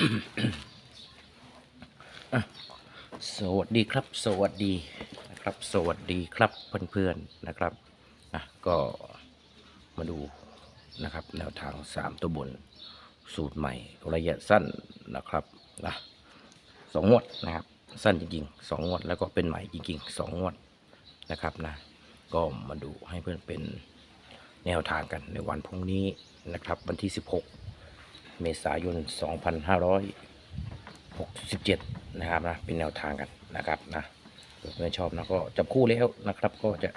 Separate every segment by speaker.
Speaker 1: สวัสดีครับ สวัสดีนะครับ สวัสดีครับเพื่อนๆนะครับอะก็มาดูนะครับ แนวทางสามตัวบนสูตรใหม่ระยะสั้นนะครับนะสองงวดนะครับ สั้นจริงๆสองงวดแล้วก็เป็นใหม่จริงๆสองงวดนะครับนะก็มาดูให้เพื่อนเป็นแนวทางกันในวันพรุ่งนี้นะครับ วันที่ 16 เมษายน 2567 นะครับนะเป็นแนวทางกันนะครับนะเพื่อนชอบนะก็จับคู่แล้วนะครับก็จะ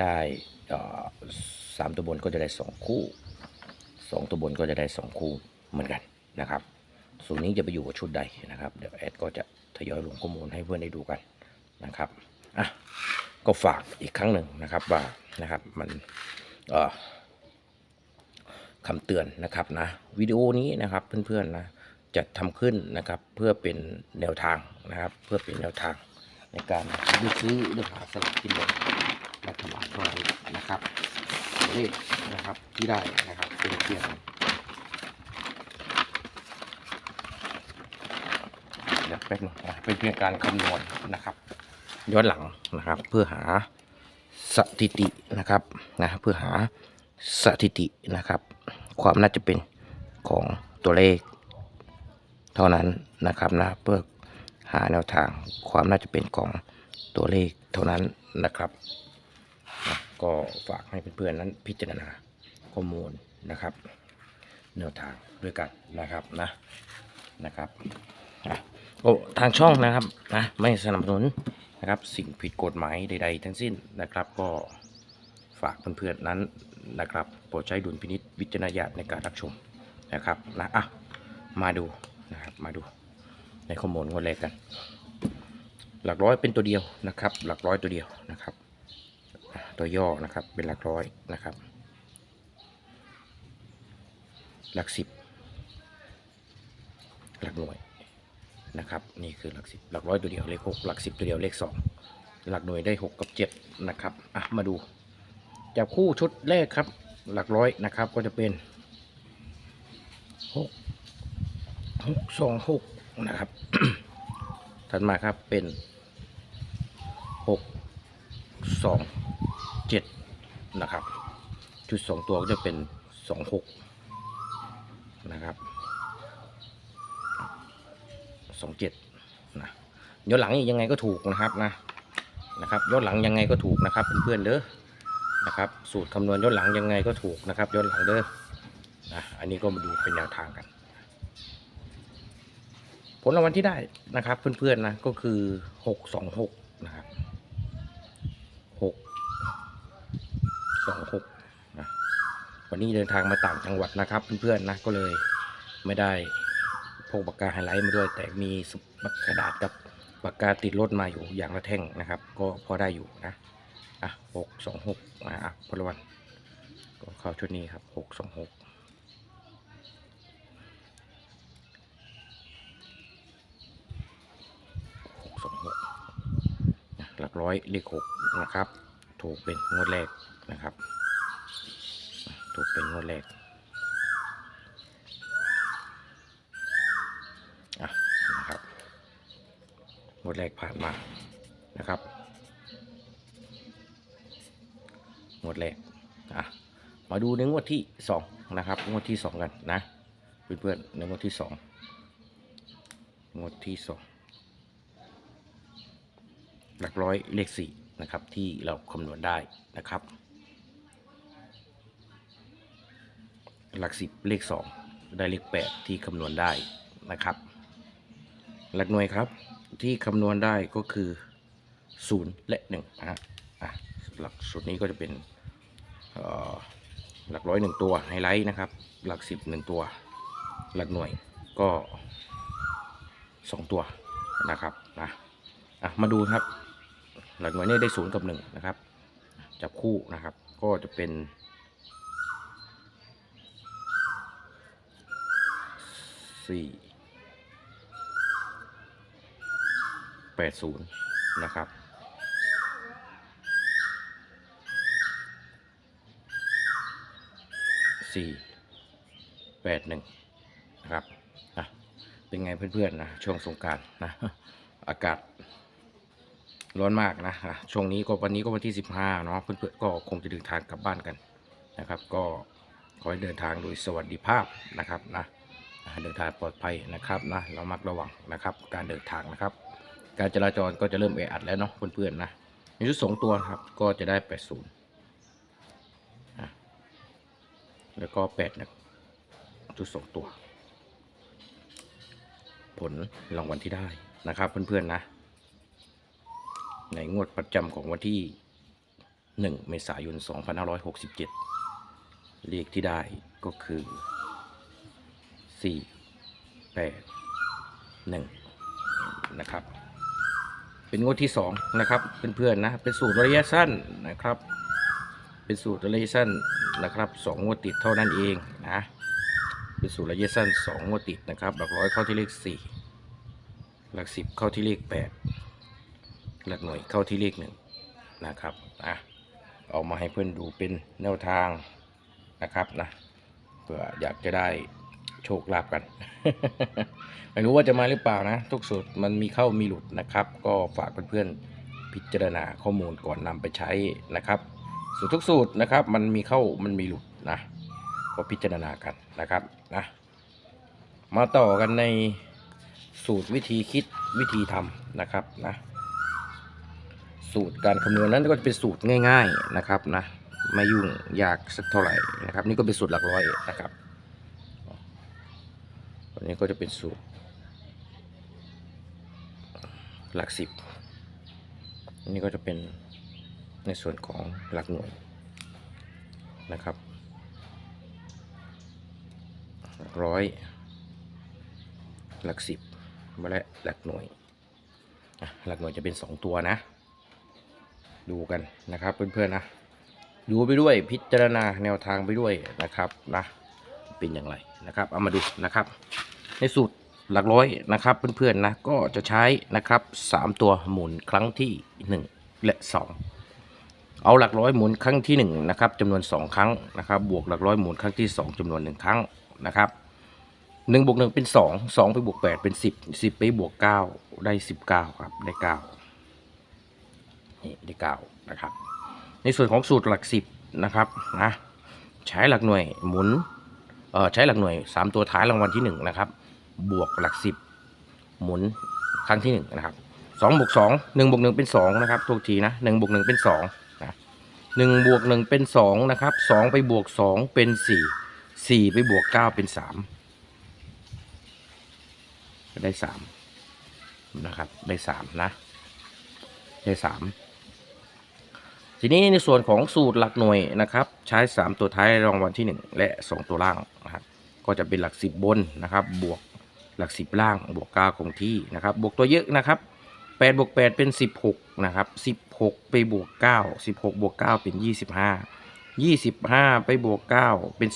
Speaker 1: ได้สามตัวบนก็จะได้สองคู่สองตัวบนก็จะได้สองคู่เหมือนกันนะครับส่วนนี้จะไปอยู่กับชุดใดนะครับเดี๋ยวแอดก็จะทยอยลงข้อมูลให้เพื่อนได้ดูกันนะครับอะก็ฝากอีกครั้งหนึ่งนะครับว่านะครับมันเอ่อ คำเตือนนะครับนะวิดีโอนี้นะครับเพื่อนๆนะจะทำขึ้นนะครับเพื่อเป็นแนวทางนะครับ เพื่อเป็นแนวทางในการเลือกซื้อเลือกหาสลากกินแบ่งรัฐบาลเท่านั้นนะครับเลขนะครับที่ได้นะครับเป็นเพียงเดี๋ยวแป๊บนึงเป็นเพียงการคำนวณนะครับย้อนหลังนะครับ เพื่อหาสถิตินะครับนะเพื่อหาสถิตินะครับ ความน่าจะเป็นของตัวเลข เท่านั้นนะครับนะเพื่อหาแนวทางความน่าจะเป็นของตัวเลขเท่านั้นนะครับนะก็ฝากให้เพื่อนๆนั้นพิจารณาข้อมูลนะครับ แนวทางด้วยกันนะครับนะนะครับโอ้ทางช่องนะครับนะไม่สนับสนุนนะครับสิ่งผิดกฎหมายใด ๆ ทั้งสิ้นนะครับ ก็ฝากเพื่อนๆนั้น นะครับโปรดใช้ดุลพินิษวิจารณญาณในการรับชมนะครับนะอะมาดูนะครับมาดูในข้อมูลงวดแรกกัน หลักร้อยเป็นตัวเดียวนะครับ หลักร้อยตัวเดียวนะครับ ตัวย่อนะครับเป็นหลักร้อยนะครับ หลักสิบหลักหน่วยนะครับนี่คือหลักสิบหลักร้อยตัวเดียวเลขหกหลักสิบตัวเดียวเลขสองหลักหน่วยได้หกกับเจ็ดนะครับอะมาดู จับคู่ชุดแรกครับ หลักร้อยนะครับก็จะเป็นหกหกสองหกนะครับ ถัดมาครับเป็นหกสองเจ็ดนะครับ ชุดสองตัวก็จะเป็นสองหกนะครับสองเจ็ดนะย้อนหลังยังไงก็ถูกนะครับนะนะครับย้อนหลังยังไงก็ถูกนะครับเพื่อนๆเด้อ นะครับ สูตรคำนวณย้อนหลังยังไงก็ถูกนะครับย้อนหลังเด้อนะอันนี้ก็มาดูเป็นแนวทางกัน ผลรางวัลที่ได้นะครับ เพื่อนๆนะก็คือหกสองหกนะครับหกสองหกนะวันนี้เดินทางมาต่างจังหวัดนะครับ เพื่อนๆนะก็เลยไม่ได้พกปากกาไฮไลท์มาด้วย แต่มีกระดาษกับปากกาติดรถมาอยู่อย่างละแท่งนะครับ ก็พอได้อยู่นะ อะหกสองหกอะพลวันก็เข้าชุดนี้ครับหกสองหกหกสองหกหลักร้อยเลขหกนะครับ ถูกเป็นงวดแรกนะครับ ถูกเป็นงวดแรกอะนะครับงวดแรกผ่านมานะครับ งวดแรกอะมาดูในงวดที่สองนะครับ งวดที่สองกันนะเพื่อนๆในงวดที่สองงวดที่สองหลักร้อยเลขสี่นะครับที่เราคำนวณได้นะครับ หลักสิบเลขสองได้เลขแปดที่คำนวณได้นะครับหลักหน่วยครับที่คำนวณได้ก็คือศูนย์และหนึ่งนะฮะอะหลักสูตรนี้ก็จะเป็น หลักร้อยหนึ่งตัวไฮไลท์นะครับ หลักสิบหนึ่งตัว หลักหน่วยก็สองตัวนะครับนะอะมาดูครับ หลักหน่วยเนี่ได้ศูนย์กับหนึ่งนะครับจับคู่นะครับ ก็จะเป็นสี่แปดศูนย์นะครับ สี่แปดหนึ่งนะครับนะเป็นไงเพื่อนๆนะช่วงสงการนะอากาศร้อนมากนะช่วงนี้ก็วันนี้ก็วันที่ 15เนาะเพื่อนๆก็คงจะเดินทางกลับบ้านกันนะครับ ก็ขอให้เดินทางโดยสวัสดิภาพนะครับนะเดินทางปลอดภัยนะครับนะเรามักระวังนะครับ การเดินทางนะครับ การจราจรก็จะเริ่มแออัดแล้วเนาะเพื่อนๆนะในชุดสองตัวครับก็จะได้ 80 แล้วก็แปดนะชุดสองตัว ผลรางวัลที่ได้นะครับเพื่อนๆนะ ในงวดประจำของวันที่ 1 เมษายน 2567 เลขที่ได้ก็คือ 4 8 1 นะครับ เป็นงวดที่ 2 นะครับเพื่อนๆนะ เป็นสูตรระยะสั้นนะครับ เป็นสูตรระยะสั้นนะครับสองงวดติดเท่านั้นเองนะเป็นสูตรระยะสั้นสองงวดติดนะครับ หลักร้อยเข้าที่เลขสี่หลักสิบเข้าที่เลขแปดหลักหน่วยเข้าที่เลขหนึ่งนะครับนะเอามาให้เพื่อนดูเป็นแนวทางนะครับนะเผื่ออยากจะได้โชคลาภกัน ไม่รู้ว่าจะมาหรือเปล่านะ ทุกสูตรมันมีเข้ามีหลุดนะครับ ก็ฝากเพื่อนๆพิจารณาข้อมูลก่อนนำไปใช้นะครับ สูตรทุกสูตรนะครับ มันมีเข้ามันมีหลุดนะก็พิจารณากันนะครับนะมาต่อกันในสูตรวิธีคิดวิธีทำนะครับนะสูตรการคำนวณนั้นก็จะเป็นสูตรง่าย ๆนะครับนะไม่ยุ่งยากสักเท่าไหร่นะครับ นี่ก็เป็นสูตรหลักร้อยนะครับอันนี้ก็จะเป็นสูตร หลักสิบนนี้ก็จะเป็น ในส่วนของหลักหน่วยนะครับร้อยหลักสิบมาและหลักหน่วยหลักหน่วยจะเป็น 2 ตัวนะ ดูกันนะครับเพื่อนๆนะดูไปด้วยพิจารณาแนวทางไปด้วยนะครับนะเป็นอย่างไรนะครับ เอามาดูนะครับ ในสูตรหลักร้อยนะครับเพื่อนๆนะก็จะใช้นะครับ 3 ตัวหมุนครั้งที่ 1 และ 2 เอาหลักร้อยหมุนครั้งที่1นะครับจำนวน 2 ครั้งนะครับ บวกหลักร้อยหมุนครั้งที่ 2จำนวน 1 ครั้งนะครับ1บวก1เป็น 2 2 ไปบวก 8 เป็น 10 10 ไปบวก 9 ได้ 19 ครับ ได้9นี่ได้9นะครับ ในส่วนของสูตรหลัก 10 นะครับนะใช้หลักหน่วยหมุนเอ่อใช้หลักหน่วย 3 ตัวท้ายรางวัลที่ 1 นะครับ บวกหลัก 10 หมุนครั้งที่ 1 นะครับ2บวก2 1บวก1เป็น 2 นะครับทุกทีนะ1บวก1เป็น 2 1บวก1เป็น2นะครับ2ไปบวก 2 เป็น 4 4 ไปบวก 9 เป็น3ได้ 3 นะครับ ได้ 3 นะ ได้ 3 ทีนี้ในส่วนของสูตรหลักหน่วยนะครับ ใช้ 3 ตัวท้ายรางวัลที่ 1 และ 2 ตัวล่างนะครับ ก็จะเป็นหลัก 10 บนนะครับ บวกหลัก 10 ล่าง บวก 9 คงที่นะครับ บวกตัวเยอะนะครับ8บวก8เป็น 16 นะครับ 16ไปบวก9 16บวก9เป็น25 25ไปบวก9เป็น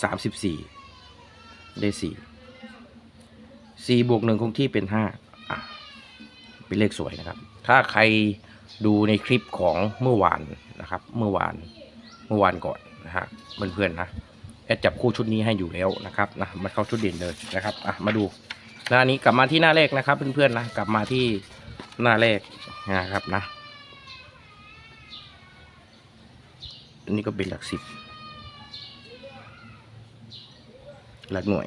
Speaker 1: 34ได้4 4บวก1คงที่เป็น5อะเป็นเลขสวยนะครับ ถ้าใครดูในคลิปของเมื่อวานนะครับ เมื่อวานเมื่อวานก่อนนะฮะเพื่อนๆนะแอดจับคู่ชุดนี้ให้อยู่แล้วนะครับนะมันเข้าชุดเด่นเลยนะครับอะมาดูหน้านี้กลับมาที่หน้าแรกนะครับเพื่อนๆนะกลับมาที่หน้าแรกนะครับนะ อันนี้ก็เป็นหลักสิบ หลักหน่วย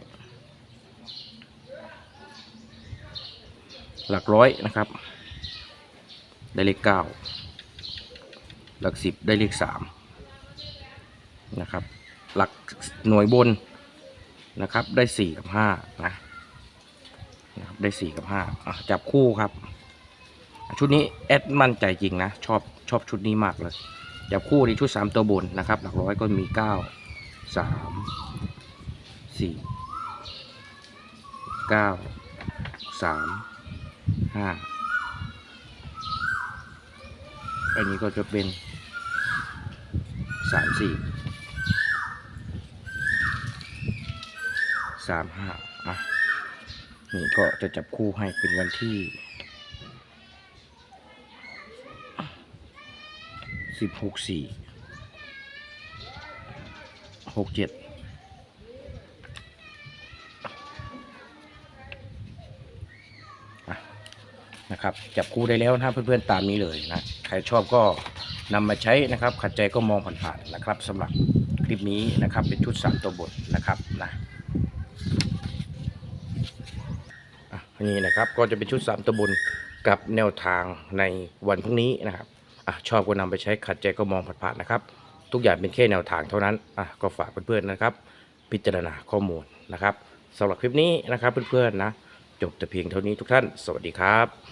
Speaker 1: หลักร้อยนะครับ ได้เลขเก้าหลักสิบได้เลขสามนะครับ หลักหน่วยบนนะครับ ได้สี่กับห้านะนะครับได้สี่กับห้าจับคู่ครับ ชุดนี้แอดมั่นใจจริงนะ ชอบชอบชุดนี้มากเลย จับคู่ในชุดสามตัวบนนะครับ หลักร้อยก็มีเก้าสามสี่เก้าสามห้าอันนี้ก็จะเป็นสามสี่สามห้าอะนี่ก็จะจับคู่ให้เป็นวันที่ สิบหกสี่หกเจ็ดนะครับจับคู่ได้แล้วนะเพื่อนๆตามนี้เลยนะใครชอบก็นำมาใช้นะครับขัดใจก็มองผ่านๆนะครับสำหรับคลิปนี้นะครับเป็นชุด3ตัวบทนะครับนะนี่นะครับก็จะเป็นชุด3ตัวบนกับแนวทางในวันพรุ่งนี้นะครับ อะชอบก็นำไปใช้ขัดใจก็มองผ่านๆนะครับ ทุกอย่างเป็นแค่แนวทางเท่านั้นอะก็ฝากเพื่อนๆนะครับ พิจารณาข้อมูลนะครับสำหรับคลิปนี้นะครับเพื่อนๆนะจบแต่เพียงเท่านี้ทุกท่าน สวัสดีครับ